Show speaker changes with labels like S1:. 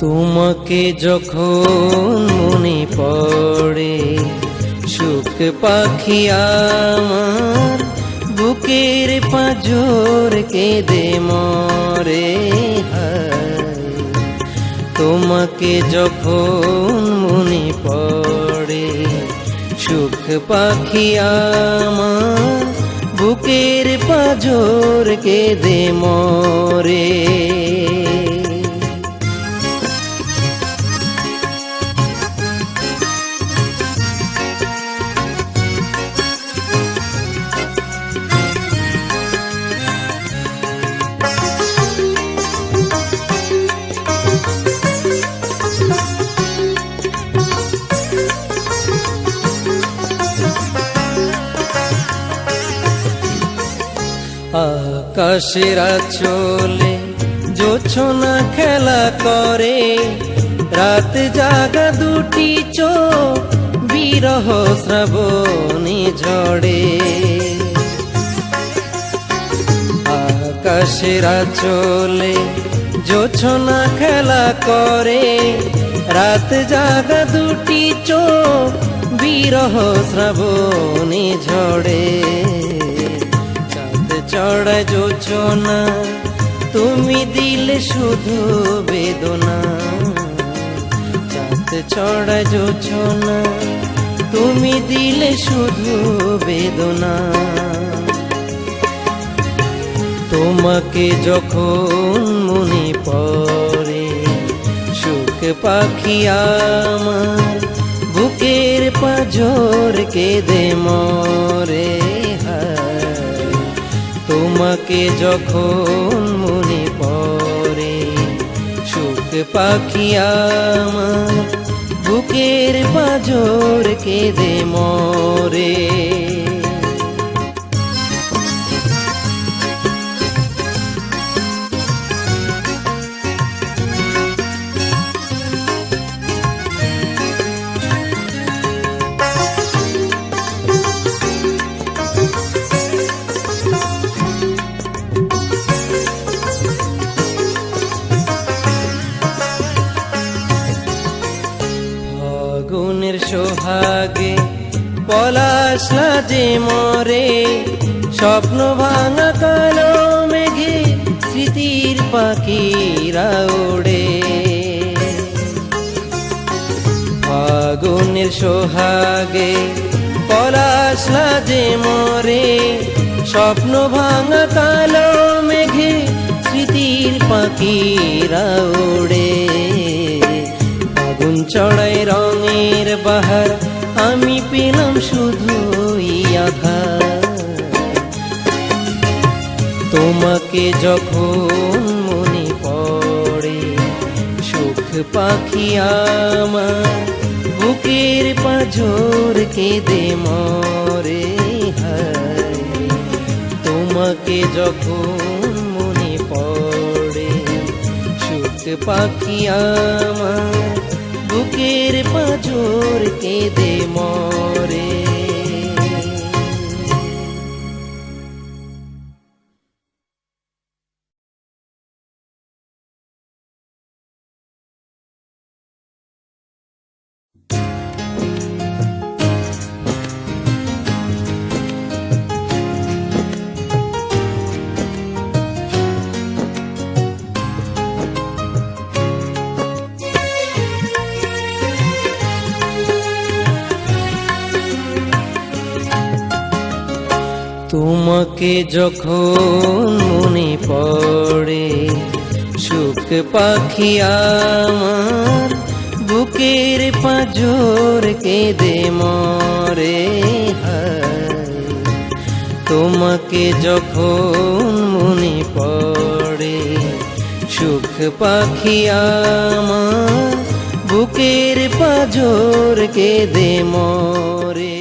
S1: তোমাকে যখন মনে পড়ে, সুখ পাখি আমার বুকের পাজর কেঁদে মরে তোমাকে যখন মনে পড়ে, সুখ পাখি আমার বুকের পাজর কেঁদে মরে আকাশেরা চলে জোছনা খেলা করে। রাত জাগা দুটি চোখ বিরহ শ্রাবণে ঝড়ে আকাশেরা চলে জোছনা খেলা করে। রাত জাগা দুটি চোখ বিরহ শ্রাবণে ঝড়ে যোচনা তুমি দিলে শুধু বেদনা। চাঁদ চড়া যোচনা তুমি দিলে শুধু বেদনা। তোমাকে যখন মনে পড়ে, সুখ পাখি আমার বুকের পাজর কেঁদে মরে। তোমাকে যখন মনে পড়ে সুখ পাখি আমার বুকের পাজর কেঁদে মরে। সোহাগে পলাশ যে মরে, স্বপ্ন ভাঙা কালো মেঘে স্মৃতির পাখিরা ওড়ে। ফাগুনের সোহাগে পলাশ যে মরে, স্বপ্ন ভাঙা কালো মেঘে স্মৃতির পাখিরা ওড়ে। চড়াই রঙের বাহার, আমি পেলাম শুধু আধার। তোমাকে যখন মনে পড়ে, সুখ পাখি আমার বুকের পাঝর কেঁদে মরে হায়। তোমাকে যখন মনে পড়ে, সুখ পাখি আমার বুকের পাজর কেঁদে মরে তোমাকে যখন মনে পড়ে, সুখ পাখি আমার বুকের পাজর কেঁদে মরে তোমাকে যখন মনে পড়ে, সুখ পাখি আমার বুকের পাজর কেঁদে মরে